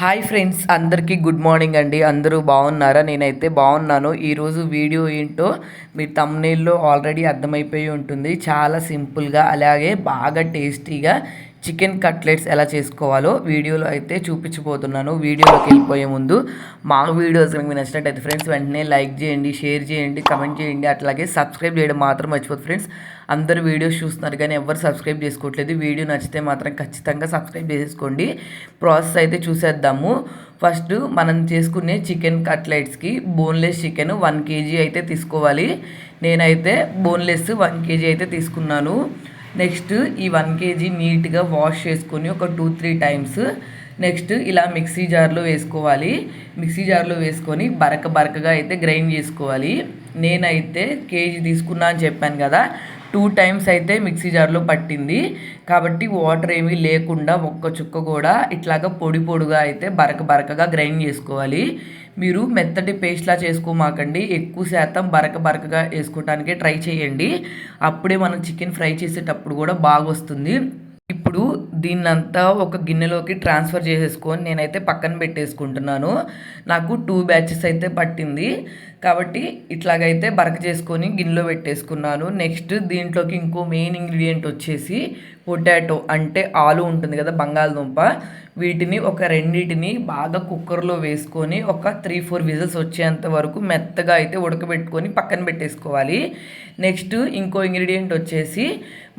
Hi friends అందరికీ good morning అండి. అందరూ బాగున్నారా? నేనైతే బాగున్నాను. ఈరోజు వీడియో ఏంటో మీ తమ్నేల్లో ఆల్రెడీ అర్థమైపోయి ఉంటుంది. చాలా సింపుల్గా అలాగే బాగా టేస్టీగా చికెన్ కట్లెట్స్ ఎలా చేసుకోవాలో వీడియోలో అయితే చూపించబోతున్నాను. వీడియోలోకి వెళ్ళిపోయే ముందు మా వీడియోస్ కనుక మీకు నచ్చినట్టయితే ఫ్రెండ్స్ వెంటనే లైక్ చేయండి షేర్ చేయండి కమెంట్ చేయండి. అట్లాగే సబ్స్క్రైబ్ చేయడం మాత్రం మర్చిపోదు ఫ్రెండ్స్. అందరు వీడియోస్ చూస్తున్నారు కానీ ఎవరు సబ్స్క్రైబ్ చేసుకోవట్లేదు. వీడియో నచ్చితే మాత్రం ఖచ్చితంగా సబ్స్క్రైబ్ చేసుకోండి. ప్రాసెస్ అయితే చూసేద్దాము. ఫస్ట్ మనం చేసుకునే చికెన్ కట్లెట్స్కి బోన్లెస్ చికెన్ వన్ కేజీ అయితే తీసుకోవాలి. నేనైతే బోన్లెస్ వన్ కేజీ అయితే తీసుకున్నాను. నెక్స్ట్ ఈ వన్ కేజీ నీట్గా వాష్ చేసుకొని ఒక టూ త్రీ టైమ్స్ నెక్స్ట్ ఇలా మిక్సీ జార్లో వేసుకోవాలి. మిక్సీ జార్లో వేసుకొని బరక బరకగా అయితే గ్రైండ్ చేసుకోవాలి. నేనైతే కేజీ తీసుకున్నా అని చెప్పాను కదా టూ టైమ్స్ అయితే మిక్సీ జార్లో పట్టింది. కాబట్టి వాటర్ ఏమీ లేకుండా ఒక్క చుక్క కూడా ఇట్లాగా పొడి పొడిగా అయితే బరక బరకగా గ్రైండ్ చేసుకోవాలి. మీరు మెత్తటి పేస్ట్లా చేసుకోమాకండి. ఎక్కువ శాతం బరక బరకగా వేసుకోవటానికి ట్రై చేయండి. అప్పుడే మనం చికెన్ ఫ్రై చేసేటప్పుడు కూడా బాగా వస్తుంది ఇప్పుడు దీన్నంతా ఒక గిన్నెలోకి ట్రాన్స్ఫర్ చేసేసుకొని నేనైతే పక్కన పెట్టేసుకుంటున్నాను. నాకు టూ బ్యాచెస్ అయితే పట్టింది. కాబట్టి ఇట్లాగైతే బరక చేసుకొని గిన్నెలో పెట్టేసుకున్నాను. నెక్స్ట్ దీంట్లోకి ఇంకో మెయిన్ ఇంగ్రీడియంట్ వచ్చేసి పొటాటో అంటే ఆలు ఉంటుంది కదా బంగాళదుంప. వీటిని ఒక రెండింటిని బాగా కుక్కర్లో వేసుకొని ఒక త్రీ ఫోర్ విజిల్స్ వచ్చేంత వరకు మెత్తగా అయితే ఉడకబెట్టుకొని పక్కన పెట్టేసుకోవాలి. నెక్స్ట్ ఇంకో ఇంగ్రీడియంట్ వచ్చేసి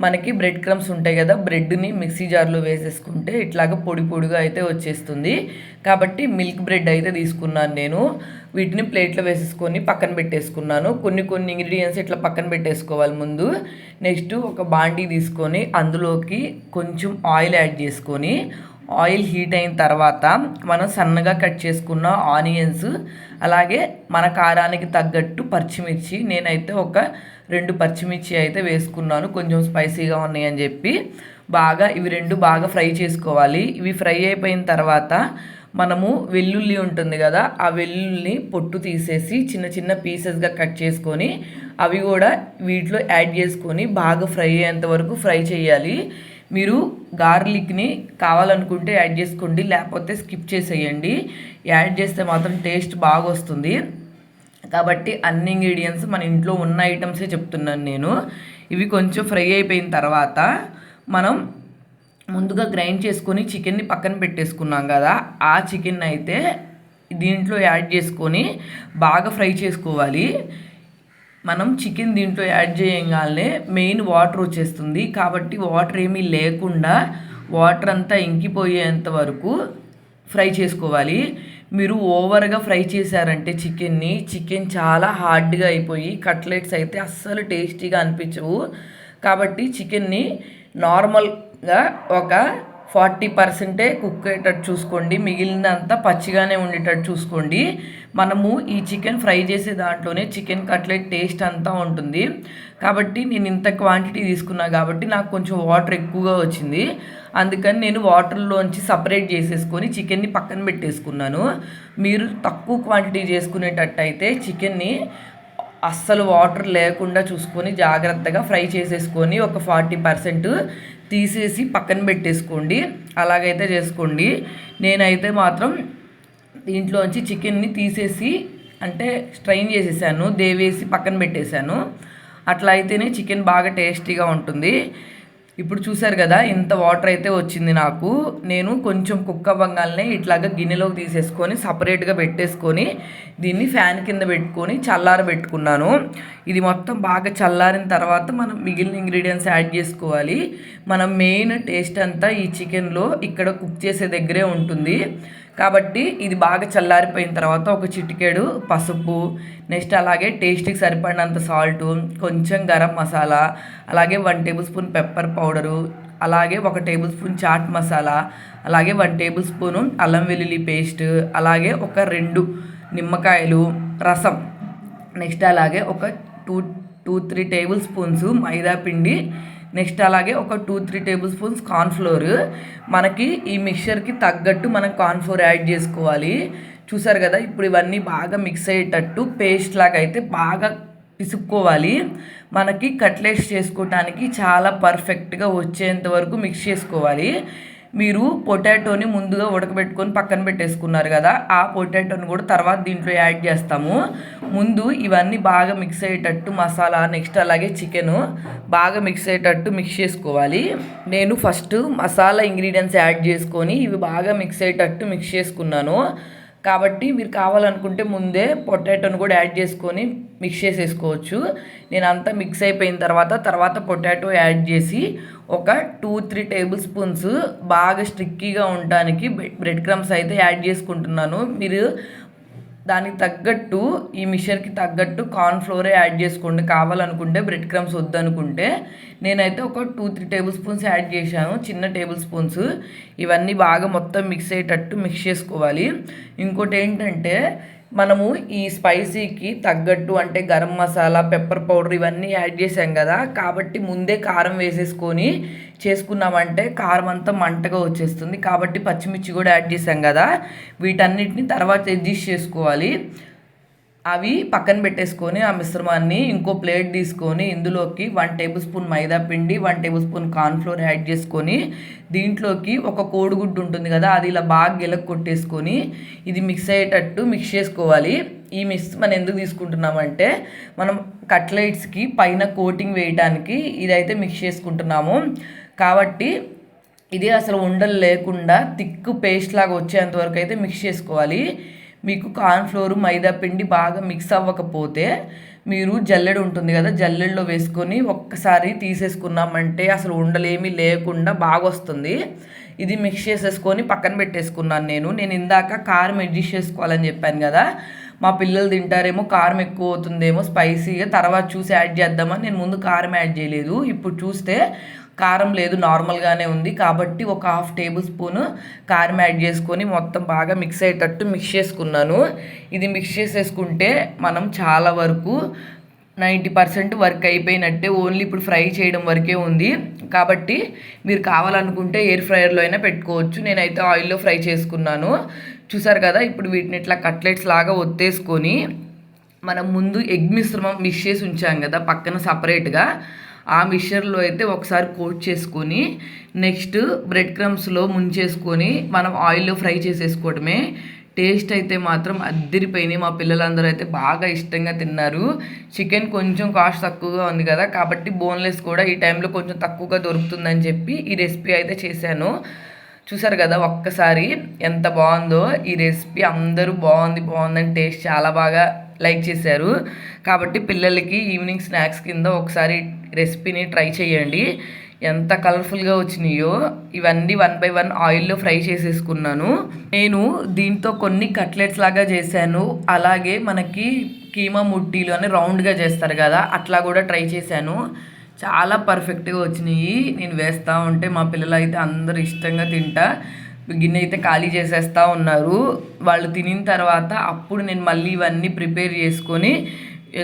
మనకి బ్రెడ్ క్రమ్స్ ఉంటాయి కదా బ్రెడ్ని మిక్సీ జార్లో వేసేసుకుంటే ఇట్లాగ పొడి పొడిగా అయితే వచ్చేస్తుంది. కాబట్టి మిల్క్ బ్రెడ్ అయితే తీసుకున్నాను నేను. వీటిని ప్లేట్లో వేసేసుకొని పక్కన పెట్టేసుకున్నాను. కొన్ని కొన్ని ఇంగ్రీడియంట్స్ ఇట్లా పక్కన పెట్టేసుకోవాలి ముందు. నెక్స్ట్ ఒక బాండీ తీసుకొని అందులోకి కొంచెం ఆయిల్ యాడ్ చేసుకొని ఆయిల్ హీట్ అయిన తర్వాత మనం సన్నగా కట్ చేసుకున్న ఆనియన్స్ అలాగే మన కారానికి తగ్గట్టు పచ్చిమిర్చి నేనైతే ఒక రెండు పచ్చిమిర్చి అయితే వేసుకున్నాను. కొంచెం స్పైసీగా ఉన్నాయని చెప్పి బాగా ఇవి రెండు బాగా ఫ్రై చేసుకోవాలి. ఇవి ఫ్రై అయిపోయిన తర్వాత మనము వెల్లుల్లి ఉంటుంది కదా ఆ వెల్లుల్లిని పొట్టు తీసేసి చిన్న చిన్న పీసెస్గా కట్ చేసుకొని అవి కూడా వీటిలో యాడ్ చేసుకొని బాగా ఫ్రై అయ్యేంత వరకు ఫ్రై చేయాలి. మీరు గార్లిక్ని కావాలనుకుంటే యాడ్ చేసుకోండి లేకపోతే స్కిప్ చేసేయండి. యాడ్ చేస్తే మాత్రం టేస్ట్ బాగా వస్తుంది కాబట్టి అన్ని ఇంగ్రీడియంట్స్ మన ఇంట్లో ఉన్న ఐటమ్సే చెప్తున్నాను నేను. ఇవి కొంచెం ఫ్రై అయిపోయిన తర్వాత మనం ముందుగా గ్రైండ్ చేసుకొని చికెన్ని పక్కన పెట్టేసుకున్నాం కదా ఆ చికెన్ అయితే దీంట్లో యాడ్ చేసుకొని బాగా ఫ్రై చేసుకోవాలి. మనం చికెన్ దీంట్లో యాడ్ చేయగానే మెయిన్ వాటర్ వచ్చేస్తుంది. కాబట్టి వాటర్ ఏమీ లేకుండా వాటర్ అంతా ఇంకిపోయేంత వరకు ఫ్రై చేసుకోవాలి. మీరు ఓవర్గా ఫ్రై చేశారంటే చికెన్ని చికెన్ చాలా హార్డ్గా అయిపోయి కట్లెట్స్ అయితే అస్సలు టేస్టీగా అనిపించవు. కాబట్టి చికెన్ని నార్మల్గా ఒక ఫార్టీ పర్సెంటే కుక్ అయ్యేటట్టు చూసుకోండి. మిగిలినంతా పచ్చిగానే ఉండేటట్టు చూసుకోండి. మనము ఈ చికెన్ ఫ్రై చేసే దాంట్లోనే చికెన్ కట్లెట్ టేస్ట్ అంతా ఉంటుంది. కాబట్టి నేను ఇంత క్వాంటిటీ తీసుకున్నా కాబట్టి నాకు కొంచెం వాటర్ ఎక్కువగా వచ్చింది. అందుకని నేను వాటర్లోంచి సపరేట్ చేసేసుకొని చికెన్ని పక్కన పెట్టేసుకున్నాను. మీరు తక్కువ క్వాంటిటీ చేసుకునేటట్టు అయితే చికెన్ని అస్సలు వాటర్ లేకుండా చూసుకొని జాగ్రత్తగా ఫ్రై చేసేసుకొని ఒక ఫార్టీ పర్సెంట్ తీసేసి పక్కన పెట్టేసుకోండి. అలాగైతే చేసుకోండి. నేనైతే మాత్రం దీంట్లోంచి చికెన్ని తీసేసి అంటే స్ట్రైన్ చేసేసాను. దేవేసి పక్కన పెట్టేశాను. అట్లా అయితేనే చికెన్ బాగా టేస్టీగా ఉంటుంది. ఇప్పుడు చూసారు కదా ఇంత వాటర్ అయితే వచ్చింది నాకు. నేను కొంచెం కుక్క బంగాల్ని ఇట్లాగా గిన్నెలోకి తీసేసుకొని సపరేట్గా పెట్టేసుకొని దీన్ని ఫ్యాన్ కింద పెట్టుకొని చల్లార పెట్టుకున్నాను. ఇది మొత్తం బాగా చల్లారిన తర్వాత మనం మిగిలిన ఇంగ్రీడియంట్స్ యాడ్ చేసుకోవాలి. మనం మెయిన్ టేస్ట్ అంతా ఈ చికెన్లో ఇక్కడ కుక్ చేసే దగ్గరే ఉంటుంది. కాబట్టి ఇది బాగా చల్లారిపోయిన తర్వాత ఒక చిటికెడు పసుపు నెక్స్ట్ అలాగే టేస్ట్కి సరిపడినంత సాల్ట్ కొంచెం గరం మసాలా అలాగే one tablespoon pepper powder అలాగే ఒక టేబుల్ స్పూన్ చాట్ మసాలా అలాగే వన్ టేబుల్ స్పూను అల్లం వెల్లుల్లి పేస్ట్ అలాగే ఒక రెండు నిమ్మకాయలు రసం నెక్స్ట్ అలాగే ఒక two two three tablespoons maida పిండి నెక్స్ట్ అలాగే ఒక two three tablespoons cornflour మనకి ఈ మిక్చర్కి తగ్గట్టు మనం కార్న్ఫ్లోర్ యాడ్ చేసుకోవాలి. చూసారు కదా ఇప్పుడు ఇవన్నీ బాగా మిక్స్ అయ్యేటట్టు పేస్ట్ లాగా అయితే బాగా పిసుక్కోవాలి. మనకి కట్లెట్స్ చేసుకోవటానికి చాలా పర్ఫెక్ట్గా వచ్చేంత వరకు మిక్స్ చేసుకోవాలి. మీరు పొటాటోని ముందుగా ఉడకబెట్టుకొని పక్కన పెట్టేసుకున్నారు కదా ఆ పొటాటోని కూడా తర్వాత దీంట్లో యాడ్ చేస్తాము. ముందు ఇవన్నీ బాగా మిక్స్ అయ్యేటట్టు మసాలా నెక్స్ట్ అలాగే చికెను బాగా మిక్స్ అయ్యేటట్టు మిక్స్ చేసుకోవాలి. నేను ఫస్ట్ మసాలా ఇంగ్రీడియంట్స్ యాడ్ చేసుకొని ఇవి బాగా మిక్స్ అయ్యేటట్టు మిక్స్ చేసుకున్నాను. కాబట్టి మీరు కావాలనుకుంటే ముందే పొటాటోని కూడా యాడ్ చేసుకొని మిక్స్ చేసేసుకోవచ్చు. నేను అంతా మిక్స్ అయిపోయిన తర్వాత తర్వాత పొటాటో యాడ్ చేసి ఒక టూ త్రీ టేబుల్ స్పూన్స్ బాగా స్టిక్కీగా ఉండడానికి బ్రెడ్ క్రమ్స్ అయితే యాడ్ చేసుకుంటున్నాను. మీరు దానికి తగ్గట్టు ఈ మిషర్కి తగ్గట్టు కార్న్ ఫ్లోరే యాడ్ చేసుకోండి. కావాలనుకుంటే బ్రెడ్ క్రమ్స్ వద్దనుకుంటే నేనైతే ఒక two three tablespoons add చేశాను. చిన్న టేబుల్ స్పూన్స్. ఇవన్నీ బాగా మొత్తం మిక్స్ అయ్యేటట్టు మిక్స్ చేసుకోవాలి. ఇంకోటి ఏంటంటే మనము ఈ స్పైసీకి తగ్గట్టు అంటే గరం మసాలా పెప్పర్ పౌడర్ ఇవన్నీ యాడ్ చేసాం కదా. కాబట్టి ముందే కారం వేసేసుకొని చేసుకున్నామంటే కారం అంతా మంటగా వచ్చేస్తుంది. కాబట్టి పచ్చిమిర్చి కూడా యాడ్ చేసాం కదా. వీటన్నిటిని తర్వాత అడ్జస్ట్ చేసుకోవాలి. అవి పక్కన పెట్టేసుకొని ఆ మిశ్రమాన్ని ఇంకో ప్లేట్ తీసుకొని ఇందులోకి వన్ టేబుల్ స్పూన్ మైదా పిండి one tablespoon cornflour add చేసుకొని దీంట్లోకి ఒక కోడిగుడ్డు ఉంటుంది కదా అది ఇలా బాగా గిలక్ కొట్టేసుకొని ఇది మిక్స్ అయ్యేటట్టు మిక్స్ చేసుకోవాలి. ఈ మిక్స్ మనం ఎందుకు తీసుకుంటున్నామంటే మనం కట్లెట్స్కి పైన కోటింగ్ వేయడానికి ఇదైతే మిక్స్ చేసుకుంటున్నాము. కాబట్టి ఇది అసలు ఉండలు లేకుండా థిక్ పేస్ట్ లాగా వచ్చేంత వరకు అయితే మిక్స్ చేసుకోవాలి. మీకు కార్న్ఫ్లోర్ మైదా పిండి బాగా మిక్స్ అవ్వకపోతే మీరు జల్లెడ ఉంటుంది కదా జల్లెడలో వేసుకొని ఒక్కసారి తీసేసుకున్నామంటే అసలు ఉండలేమీ లేకుండా బాగా వస్తుంది ఇది మిక్స్ చేసేసుకొని పక్కన పెట్టేసుకున్నాను నేను. నేను ఇందాక కారం అడ్జస్ట్ చేసుకోవాలని చెప్పాను కదా మా పిల్లలు తింటారేమో కారం ఎక్కువ అవుతుందేమో స్పైసీగా తర్వాత చూసి యాడ్ చేద్దామని నేను ముందు కారం యాడ్ చేయలేదు. ఇప్పుడు చూస్తే కారం లేదు నార్మల్గానే ఉంది. కాబట్టి ఒక హాఫ్ టేబుల్ స్పూన్ కారం యాడ్ చేసుకొని మొత్తం బాగా మిక్స్ అయ్యేటట్టు మిక్స్ చేసుకున్నాను. ఇది మిక్స్ చేసేసుకుంటే మనం చాలా వరకు నైంటీ పర్సెంట్ వర్క్ అయిపోయినట్టే ఓన్లీ ఇప్పుడు ఫ్రై చేయడం వరకే ఉంది. కాబట్టి మీరు కావాలనుకుంటే ఎయిర్ ఫ్రైయర్లో అయినా పెట్టుకోవచ్చు. నేనైతే ఆయిల్లో ఫ్రై చేసుకున్నాను. చూసారు కదా ఇప్పుడు వీటిని ఇట్లా కట్లెట్స్ లాగా ఒత్తేసుకొని మనం ముందు ఎగ్ మిశ్రమం మిక్స్ చేసి ఉంచాం కదా పక్కన సపరేట్గా ఆ మిక్చర్లో అయితే ఒకసారి కోట్ చేసుకొని నెక్స్ట్ బ్రెడ్ క్రమ్స్లో ముంచేసుకొని మనం ఆయిల్లో ఫ్రై చేసేసుకోవడమే. టేస్ట్ అయితే మాత్రం అద్దరిపోయినాయి. మా పిల్లలందరూ అయితే బాగా ఇష్టంగా తిన్నారు. చికెన్ కొంచెం కాస్ట్ తక్కువగా ఉంది కదా కాబట్టి బోన్లెస్ కూడా ఈ టైంలో కొంచెం తక్కువగా దొరుకుతుందని చెప్పి ఈ రెసిపీ అయితే చేశాను. చూసారు కదా ఒక్కసారి ఎంత బాగుందో ఈ రెసిపీ. అందరూ బాగుంది బాగుందని టేస్ట్ చాలా బాగా లైక్ చేశారు. కాబట్టి పిల్లలకి ఈవినింగ్ స్నాక్స్ కింద ఒకసారి రెసిపీని ట్రై చేయండి. ఎంత కలర్ఫుల్గా వచ్చినాయో. ఇవన్నీ వన్ బై వన్ ఆయిల్లో ఫ్రై చేసేసుకున్నాను. నేను దీంతో కొన్ని కట్లెట్స్ లాగా చేశాను. అలాగే మనకి కీమా ముట్టీలు అని రౌండ్గా చేస్తారు కదా అట్లా కూడా ట్రై చేశాను. చాలా పర్ఫెక్ట్గా వచ్చినాయి. నేను వేస్తూ ఉంటే మా పిల్లలు అయితే అందరూ ఇష్టంగా తింటా. గిన్నె అయితే ఖాళీ చేసేస్తూ ఉన్నారు. వాళ్ళు తినిన తర్వాత అప్పుడు నేను మళ్ళీ ఇవన్నీ ప్రిపేర్ చేసుకొని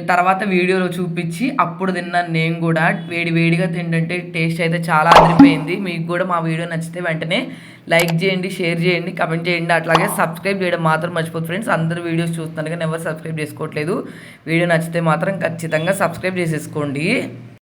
తర్వాత వీడియోలో చూపించి అప్పుడు తిన్నాను నేను కూడా. వేడి వేడిగా తింటుంటే టేస్ట్ అయితే చాలా అదిరిపోయింది. మీకు కూడా మా వీడియో నచ్చితే వెంటనే లైక్ చేయండి షేర్ చేయండి కమెంట్ చేయండి. అట్లాగే సబ్స్క్రైబ్ చేయడం మాత్రం మర్చిపోతుంది ఫ్రెండ్స్. అందరు వీడియోస్ చూస్తున్నారు కానీ ఎవరు సబ్స్క్రైబ్ చేసుకోవట్లేదు. వీడియో నచ్చితే మాత్రం ఖచ్చితంగా సబ్స్క్రైబ్ చేసేసుకోండి.